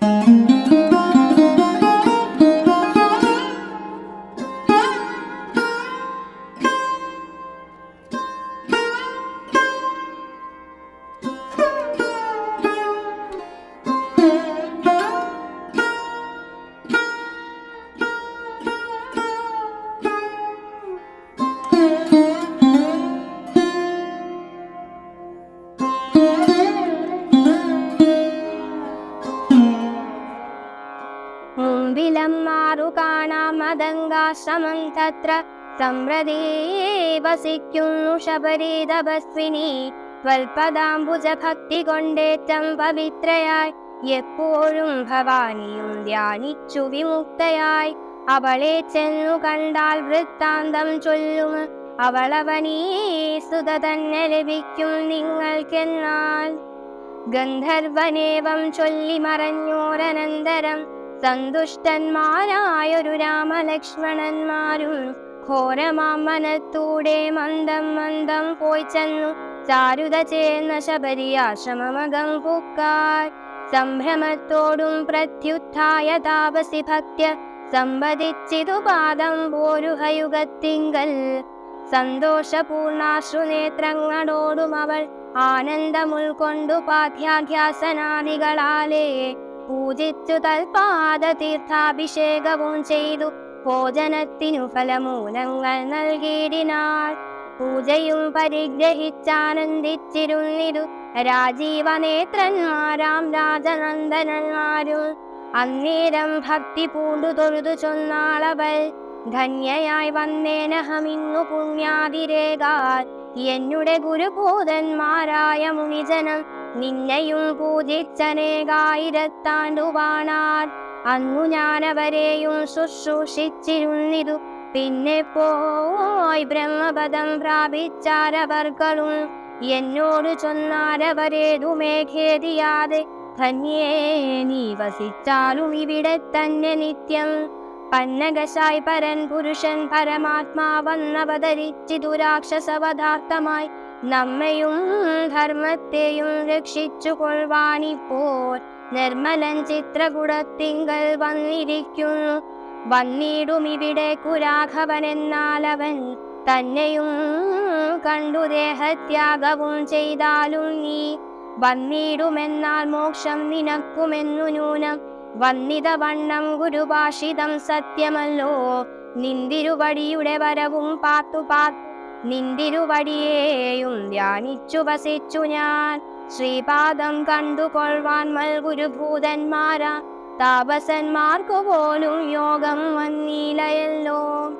Música മാറു കാണാം മതങ്കാശ്രമം തത്ര. സംവ്രതേ വസിക്കുന്നു ശബരി തപസ്വിനി സ്വൽപദാംബുജ ഭക്തി കൊണ്ടേറ്റം പവിത്രയായി. എപ്പോഴും ഭവാനിയും ധ്യാനിച്ചു വിമുക്തയായി. അവളെ ചെന്നു കണ്ടാൽ വൃത്താന്തം ചൊല്ലും അവളവനീ സുത തന്നെ ലഭിക്കും നിങ്ങൾക്കെന്നാൽ. ഗന്ധർവനേവം ചൊല്ലി മറഞ്ഞോരനന്തരം. സന്തുഷ്ടന്മാരായൊരു രാമലക്ഷ്മണന്മാരും ഘോരമാം മനത്തൂടെ മന്ദം മന്ദം പോയി ചെന്നു. ചാരുത ചേർന്ന ശബരിയാശ്രമമകം പൂക്കാർ. സംഭ്രമത്തോടും പ്രത്യുത്ഥായ താപസി ഭക്ത്യ സംവദിച്ചിതു പാദം പോരുഹയുഗത്തിങ്കൽ. സന്തോഷപൂർണാശ്രുനേത്രങ്ങളോടും അവൾ ആനന്ദമുൾക്കൊണ്ടു പാഠ്യാധ്യാസനാദികളാലേ പൂജിച്ചു തൽപാദ തീർത്ഥാഭിഷേകവും ചെയ്തു. ഭോജനത്തിനു ഫലമൂലങ്ങൾ നൽകിയിടിനാൾ പൂജയും പരിഗ്രഹിച്ചാനന്ദിച്ചിരുന്നിരു. രാജീവനേത്രന്മാരാം രാജനന്ദനന്മാരും അന്നേരം ഭക്തി പൂണ്ടു തൊഴുതു ചൊന്നാളവൾ. ധന്യയായി വന്നേനഹമിന്നു പുണ്യാതിരേകാൽ. എന്നുടെ ഗുരുഭൂതന്മാരായ മുനിജനം നിന്നെയും പൂജിച്ചനേകായിരത്താണ്ടുവാണാർ അന്നു ഞാനവരെയും ശുശ്രൂഷിച്ചിരുന്നിതു. പിന്നെ പോയി ബ്രഹ്മപദം പ്രാപിച്ചാരവർകളും എന്നോട് ചൊന്നാരവരേതു ഖേദിയാതെ ധന്യേ നീ വസിച്ചാലും ഇവിടെ തന്നെ നിത്യം. പന്നകശായി പരൻ പുരുഷൻ പരമാത്മാവന്നവതരിച്ചിതു നമ്മയും ധർമ്മത്തെയും രക്ഷിച്ചു കൊള്ളുവാനിപ്പോൾ നിർമ്മലൻ ചിത്രകുടത്തിങ്കൽ വന്നിരിക്കുന്നു. വന്നിടും ഇവിടെ കുരാഘവൻ എന്നാലവൻ തന്നെയും കണ്ടു ദേഹത്യാഗവും ചെയ്താലും നീ. വന്നിടുമെന്നാൽ മോക്ഷം നിനക്കുമെന്നു നൂനം വന്നിത വണ്ണം ഗുരുഭാഷിതം സത്യമല്ലോ. നിന്തിരുവടിയുടെ വരവും പാത്തു പാത്തു നിന്തിരുവടിയേയും ധ്യാനിച്ചു വസിച്ചു ഞാൻ. ശ്രീപാദം കണ്ടുകൊള്ളുവാൻ മൽഗുരുഭൂതന്മാരാ താപസന്മാർക്കു പോലും യോഗം വന്നീലയല്ലോ.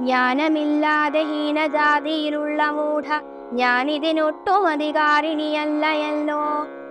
ജ്ഞാനമില്ലാതെ ഹീനജാതിയിലുള്ള മൂഢ ഞാനിതിനൊട്ടും അധികാരിണിയല്ലയല്ലോ.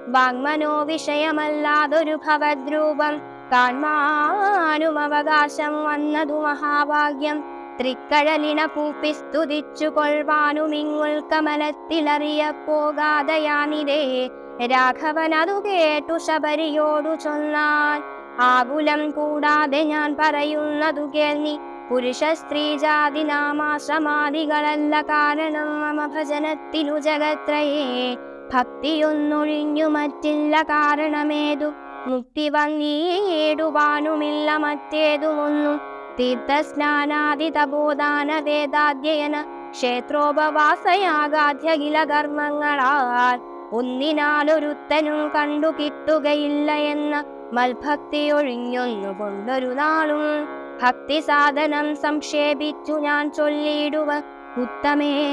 വാങ്മനോ വിഷയമല്ലാതൊരു ഭവദ്രൂപം കാൺമാനും അവകാശം വന്നതു മഹാഭാഗ്യം. തൃക്കഴലിണ പൂപ്പി സ്തുതിച്ചു കൊള്ളുവാനും ഇങ്ങുൾ കമലത്തിലറിയ പോകാതയാനിരേ രാഘവൻ അതു കേട്ടു ശബരിയോടു ചൊന്നാൻ ആകുലം കൂടാതെ ഞാൻ പറയുന്നതു കേൾനി പുരുഷ സ്ത്രീ ജാതി നാമാശ്രമാദികളല്ല കാരണം മമ ഭജനത്തിനു ജഗത്രയേ. ഭക്തിയൊന്നൊഴിഞ്ഞു മറ്റില്ല കാരണമേതു. മുക്തി വന്നീടുവാനുമില്ല മറ്റേതുമൊന്നും. തീർത്ഥസ്നാനാദി തപോദാന വേദാധ്യയന ക്ഷേത്രോപവാസയാഗാധ്യഖില കർമ്മങ്ങളാൽ ഒന്നിനാലൊരുത്തനും കണ്ടു കിട്ടുകയില്ല എന്ന മൽഭക്തി ഒഴിഞ്ഞൊന്നു കൊണ്ടൊരു നാളും ഭക്തി സാധനം സംക്ഷേപിച്ചു ഞാൻ ചൊല്ലിയിടുവ ഉത്തമേ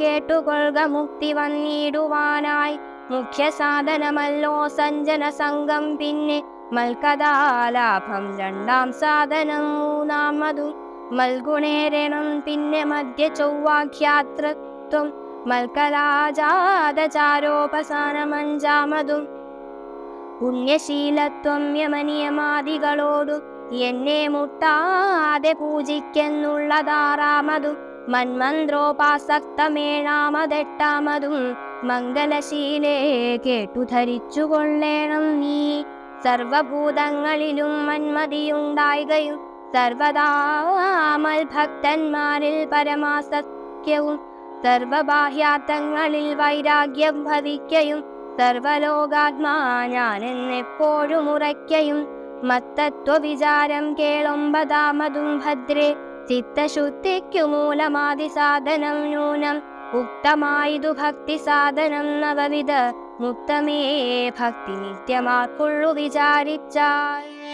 കേട്ടുകൊള്ളുക മുക്തി വന്നിടുവാനായി. മുഖ്യ സാധനമല്ലോ സഞ്ജന സംഘം പിന്നെ മൽക്കഥാലാഭം രണ്ടാം സാധനം മൂന്നാമതും മൽഗുണേരണം പിന്നെ മധ്യ ചൊവ്വാഖ്യാത്രത്വം മൽക്കലാജാതചാരോപസാനമഞ്ചാമതും പുണ്യശീലത്വം യമനിയമാദികളോടും എന്നെ മുട്ടാതെ പൂജിക്കെന്നുള്ളതാറാമതും മന്മന്ത്രോപാസക്തമേഴാമതെട്ടാമതും മംഗലശീലേ കേട്ടു നീ. സർവഭൂതങ്ങളിലും മന്മതിയുണ്ടായികയും സർവദാമൽ ഭക്തന്മാരിൽ പരമാസഖ്യവും സർവബാഹ്യാർത്ഥങ്ങളിൽ വൈരാഗ്യം ഭവിക്കയും സർവലോകാത്മാ ഞാനെന്നെപ്പോഴും ഉറയ്ക്കയും മത്തത്വ വിചാരം കേളൊമ്പതാമതും ഭദ്രേ ചിത്തശുദ്ധിക്കു മൂലമാതിസാധനം ന്യൂനം ഉക്തമായതു ഭക്തി സാധനം നവവിധ മുക്തമേ ഭക്തി നിത്യമാർക്കുള്ളു വിചാരിച്ചാൽ.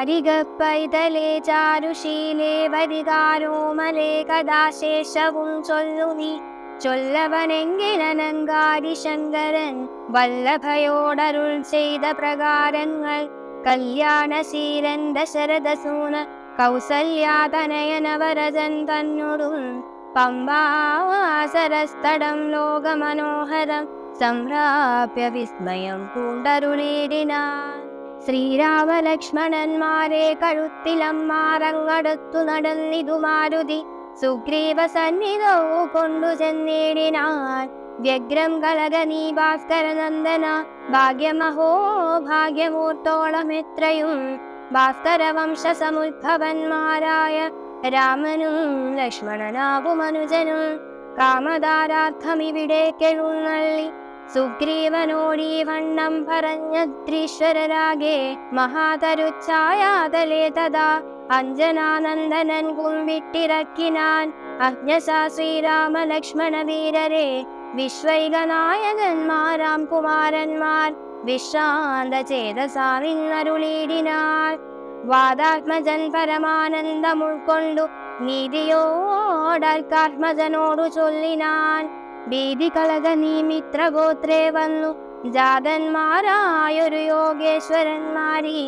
ശാരിക പൈതലേ ചാരുശീലേ വരികാരോമലേ കഥാശേഷവും ചൊല്ലു നീ. ചൊല്ലവനെങ്കിലനങ്കാരി ശങ്കരൻ വല്ലഭയോടരുൾ ചെയ്ത പ്രകാരങ്ങൾ. കല്യാണശീലൻ ദശരഥസൂന കൗസല്യാതനയനവരജൻ തന്നോടും. പമ്പാസരസ്തടം ലോകമനോഹരം. സംപ്രാപ്യ വിസ്മയം പൂണ്ടരുളീടിനാൻ. ശ്രീരാമലക്ഷ്മണന്മാരെ കഴുത്തിലമ്മാറങ്ങടുത്തു നടന്നിതു മാരുതി സുഗ്രീവ സന്നിധവും കൊണ്ടു ചെന്നേടിനാൻ വ്യഗ്രം കലകനീ ഭാസ്കരനന്ദന ഭാഗ്യമഹോ ഭാഗ്യമൂർത്തോളം എത്രയും ഭാസ്കര വംശസമുദ്ഭവന്മാരായ രാമനും ലക്ഷ്മണനാകുമനുജനും കാമധാരാർത്ഥമിവിടേക്കെഴുന്നള്ളി സുഗ്രീവനോടീ വണ്ണം പറഞ്ഞദ്രീശ്വരരാകെ മഹാതരുച്ഛായാതലേ തഥാ അഞ്ജനാനന്ദനൻ കുമ്പിട്ടിറക്കിനാൻ അജ്ഞസാ ശ്രീരാമ ലക്ഷ്മണ വീരരെ വിശ്വൈകനായകന്മാരാം കുമാരന്മാർ വിശ്രാന്ത ചേതസാ ചേതസാവിന്നരുളീടിനാൾ വാദാത്മജൻ പരമാനന്ദം ഉൾക്കൊണ്ടു നീതിയോടൽക്കാത്മജനോടു ചൊല്ലിനാൻ. ഭീതി കലക നീ മിത്രഗോത്രേ വന്നു. ജാതന്മാരായൊരു യോഗേശ്വരന്മാരി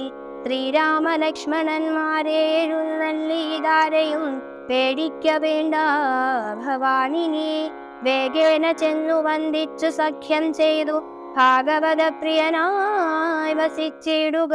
ശ്രീരാമ ലക്ഷ്മണന്മാരെ എഴുന്നള്ളിതാരെയും പേടിക്ക വേണ്ട ഭവാനിനി. വേഗേന ചെന്നു വന്ദിച്ചു സഖ്യം ചെയ്തു ഭാഗവത പ്രിയനായി വസിച്ചിടുക.